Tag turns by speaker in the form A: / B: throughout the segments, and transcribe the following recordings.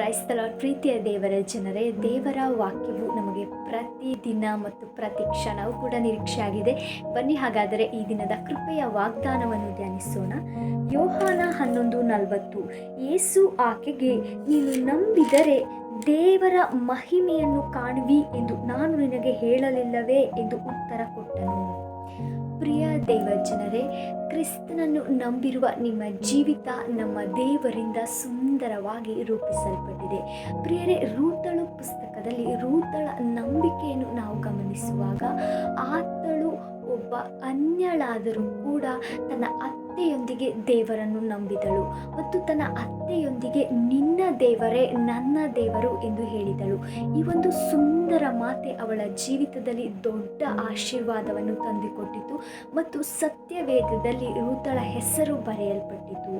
A: ಕ್ರೈಸ್ತಲ ಪ್ರೀತಿಯ ದೇವರ ಜನರೇ, ದೇವರ ವಾಕ್ಯವು ನಮಗೆ ಪ್ರತಿದಿನ ಮತ್ತು ಪ್ರತಿ ಕ್ಷಣವೂ ಕೂಡ ನಿರೀಕ್ಷೆಯಾಗಿದೆ. ಬನ್ನಿ ಹಾಗಾದರೆ ಈ ದಿನದ ಕೃಪೆಯ ವಾಗ್ದಾನವನ್ನು ಧ್ಯಾನಿಸೋಣ. ಯೋಹಾನ ಹನ್ನೊಂದು ನಲವತ್ತು ಏಸು ಆಕೆಗೆ, ನೀನು ನಂಬಿದರೆ ದೇವರ ಮಹಿಮೆಯನ್ನು ಕಾಣುವಿ ಎಂದು ನಾನು ನಿನಗೆ ಹೇಳಲಿಲ್ಲವೇ? ಎಂದು ಉತ್ತರ ಕೊಟ್ಟನು. ಪ್ರಿಯ ದೇವಜನರೇ ಕ್ರಿಸ್ತನನ್ನು ನಂಬಿರುವ ನಿಮ್ಮ ಜೀವಿತ ನಮ್ಮ ದೇವರಿಂದ ಸುಂದರವಾಗಿ ರೂಪಿಸಲ್ಪಟ್ಟಿದೆ. ಪ್ರಿಯರೇ, ರೂತಳು ಪುಸ್ತಕದಲ್ಲಿ ರೂತಳ ನಂಬಿಕೆಯನ್ನು ನಾವು ಗಮನಿಸುವಾಗ ಆತಳು ಒಬ್ಬ ಅನ್ಯಳಾದರೂ ಕೂಡ ತನ್ನ ಅತ್ತೆಯೊಂದಿಗೆ ದೇವರನ್ನು ನಂಬಿದಳು ಮತ್ತು ತನ್ನ ಅತ್ತೆಯೊಂದಿಗೆ ನಿನ್ನ ದೇವರೇ ನನ್ನ ದೇವರು ಎಂದು ಹೇಳಿದಳು. ಈ ಒಂದು ಸುಂದರ ಮಾತೆ ಅವಳ ಜೀವಿತದಲ್ಲಿ ದೊಡ್ಡ ಆಶೀರ್ವಾದವನ್ನು ತಂದುಕೊಟ್ಟಿತು ಮತ್ತು ಸತ್ಯವೇದದಲ್ಲಿ ಋತಳ ಹೆಸರು ಬರೆಯಲ್ಪಟ್ಟಿತು.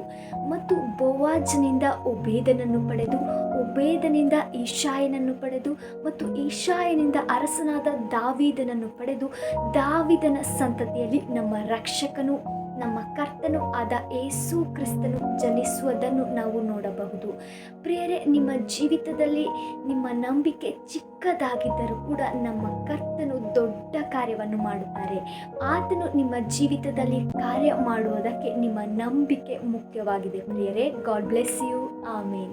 A: ಮತ್ತು ಬೋವಾಜ್ನಿಂದ ಒಬೇದನನ್ನು ಪಡೆದು, ಒಬೇದನಿಂದ ಈಶಾಯನನ್ನು ಪಡೆದು ಮತ್ತು ಈಶಾಯನಿಂದ ಅರಸನಾದ ದಾವೀದನನ್ನು ಪಡೆದು, ದಾವಿದನ ಸಂತತಿಯಲ್ಲಿ ನಮ್ಮ ರಕ್ಷಕನು ನಮ್ಮ ಕರ್ತನು ಆದ ಏಸು ಕ್ರಿಸ್ತನು ಜನಿಸುವುದನ್ನು ನಾವು ನೋಡಬಹುದು. ಪ್ರಿಯರೇ, ನಿಮ್ಮ ಜೀವಿತದಲ್ಲಿ ನಿಮ್ಮ ನಂಬಿಕೆ ಚಿಕ್ಕದಾಗಿದ್ದರೂ ಕೂಡ ನಮ್ಮ ಕರ್ತನು ದೊಡ್ಡ ಕಾರ್ಯವನ್ನು ಮಾಡುತ್ತಾರೆ. ಆತನು ನಿಮ್ಮ ಜೀವಿತದಲ್ಲಿ ಕಾರ್ಯ ಮಾಡುವುದಕ್ಕೆ ನಿಮ್ಮ ನಂಬಿಕೆ ಮುಖ್ಯವಾಗಿದೆ. ಪ್ರಿಯರೇ ಗಾಡ್ ಬ್ಲೆಸ್ ಯು ಆಮೇನ್